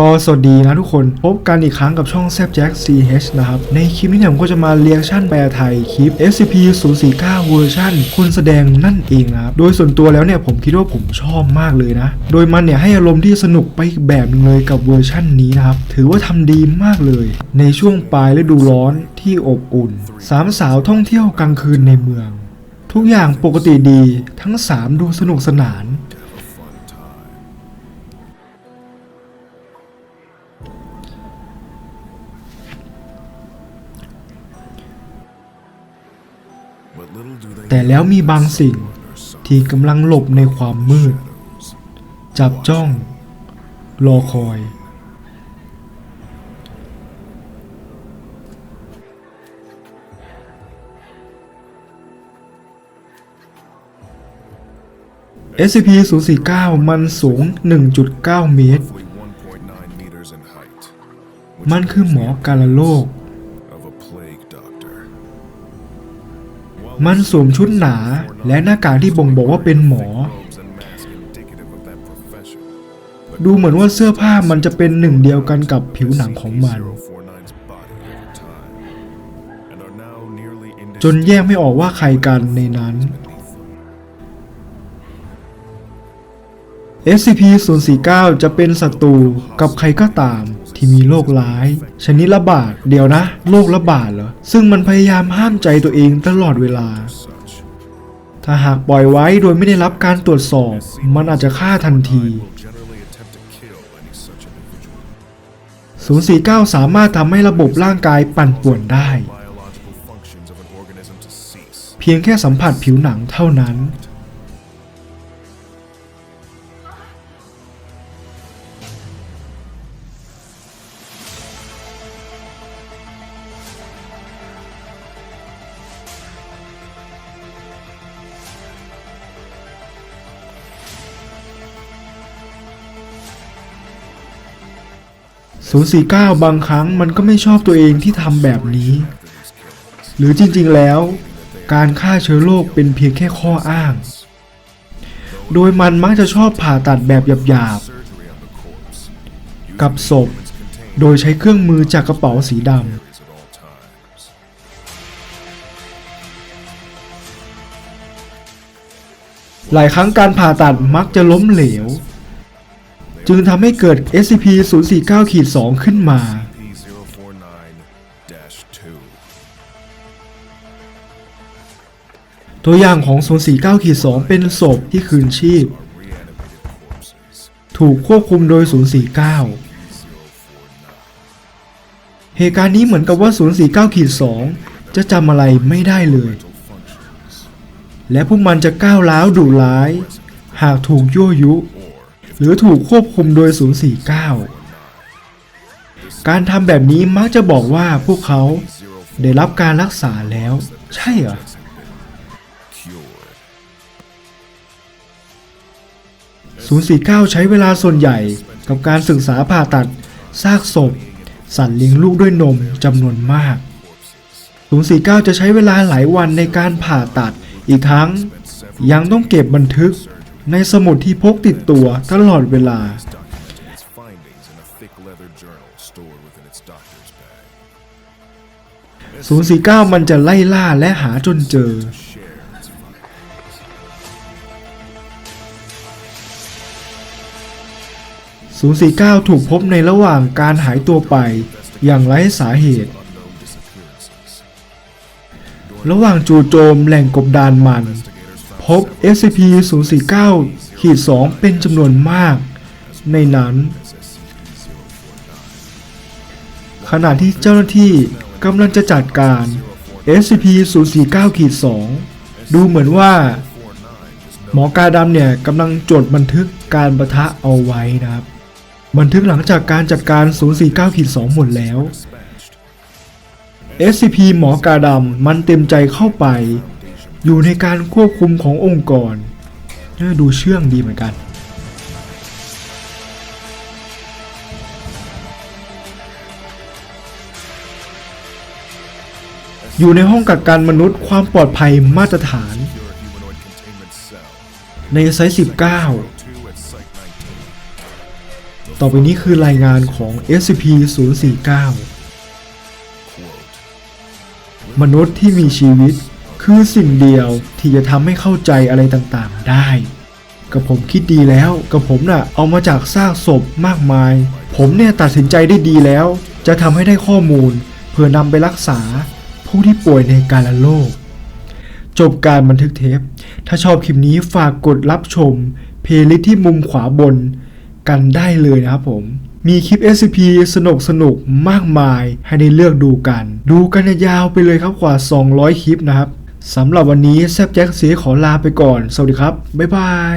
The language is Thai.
ก็สวัสดีนะทุกคนพบกันอีกครั้งกับช่องแซบแจ็ค CH นะครับ ในคลิปนี้เนี่ยผมก็จะมาเรียกชั่นแปลไทยคลิป SCP 049เวอร์ชันคนแสดงนั่นเองนะครับ โดยส่วนตัวแล้วเนี่ยผมคิดว่าผมชอบมากเลยนะ โดยมันเนี่ยให้อารมณ์ที่สนุกไปอีกแบบหนึงเลยกับเวอร์ชันนี้นะครับ ถือว่าทำดีมากเลย ในช่วงปลายฤดูร้อนที่อบอุ่นสามสาวท่องเที่ยวกลางคืนในเมือง ทุกอย่างปกติดีทั้งสามดูสนุกสนาน แต่แล้วมีบางสิ่งที่กำลังหลบในความมืด จับจ้อง รอคอย SCP-049 มันสูง 1.9 เมตร มันคือหมอการโรค มันสวมชุดหนาและหน้ากากที่บ่งบอกว่าเป็นหมอ ดูเหมือนว่าเสื้อผ้ามันจะเป็นหนึ่งเดียวกันกับผิวหนังของมัน จนแยกไม่ออกว่าใครกันในนั้น SCP-049 จะเป็นศัตรูกับใครก็ตามที่มีโรคร้าย ชนิดระบาด เดี๋ยวนะ โรคระบาดเหรอ ซึ่งมันพยายามห้ามใจตัวเองตลอดเวลา ถ้าหากปล่อยไว้โดยไม่ได้รับการตรวจสอบ มันอาจจะฆ่าทันที SCP-049 สามารถทำให้ระบบร่างกายปั่นป่วนได้ เพียงแค่สัมผัสผิวหนังเท่านั้น 049 บางครั้งมันก็ไม่ชอบตัวเองที่ทำแบบนี้ หรือจริงๆแล้ว การฆ่าเชื้อโรคเป็นเพียงแค่ข้ออ้าง โดยมันมักจะชอบผ่าตัดแบบหยาบๆ กับศพ โดยใช้เครื่องมือจากกระเป๋าสีดำหลายครั้งการผ่าตัดมักจะล้มเหลว จึงทำให้เกิด SCP-049-2 ขึ้นมา ตัวอย่างของ 049-2 เป็นศพที่คืนชีพ ถูกควบคุมโดย 049 เหตุการณ์นี้เหมือนกับว่า 049-2 จะจำอะไรไม่ได้เลย และพวกมันจะก้าวร้าวดุร้าย หากถูกยั่วยุ หรือถูกควบคุมโดย 049 การทำแบบนี้มักจะบอกว่าพวกเขาได้รับการรักษาแล้ว ใช่เหรอ Cured. 049 ใช้เวลาส่วนใหญ่กับการศึกษาผ่าตัดซากศพ สัตว์เลี้ยงลูกด้วยนมจำนวนมาก 049 จะใช้เวลาหลายวันในการผ่าตัดอีกทั้งยังต้องเก็บบันทึก ในสมุดที่พกติดตัวตลอดเวลา 049 มันจะไล่ล่าและหาจนเจอ 049 ถูกพบในระหว่างการหายตัวไปอย่างไร้สาเหตุ ระหว่างจู่โจมแหล่งกบดานมัน พบ SCP-049 ขีด2เป็นจำนวนมาก ในนั้น ขณะที่เจ้าหน้าที่กำลังจะจัดการ SCP-049 ขีด2ดูเหมือนว่า หมอกาดำเนี่ยกำลังจดบันทึกการประทะเอาไว้นะครับ บันทึกหลังจากการจัดการ 049ขีด2หมดแล้ว SCP หมอกาดำมันเต็มใจเข้าไป อยู่ในการควบคุมขององค์กรน่าดูเชื่องดีเหมือนกัน อยู่ในห้องกักกันมนุษย์ความปลอดภัยมาตรฐาน ในไซส์19 ต่อไปนี้คือรายงานของ SCP-049 มนุษย์ที่มีชีวิต คือสิ่งเดียวที่จะทำให้เข้าใจอะไรต่างๆ ได้กับผมคิดดีแล้วกับผมน่ะเอามาจากซากศพมากมาย ผมเนี่ยตัดสินใจได้ดีแล้ว จะทำให้ได้ข้อมูล เพื่อนำไปรักษา ผู้ที่ป่วยในกาลโลก จบการบันทึกเทป ถ้าชอบคลิปนี้ฝากกดรับชม เพลย์ลิสต์ที่มุมขวาบนกันได้เลยนะครับผม มีคลิป SCP สนุกสนุกมากมายให้ได้เลือกดูกัน ดูกันยาวไปเลยครับกว่า 200 คลิปนะครับ สำหรับวันนี้แซบแจ็คเสียขอลาไปก่อน สวัสดีครับ บ๊ายบาย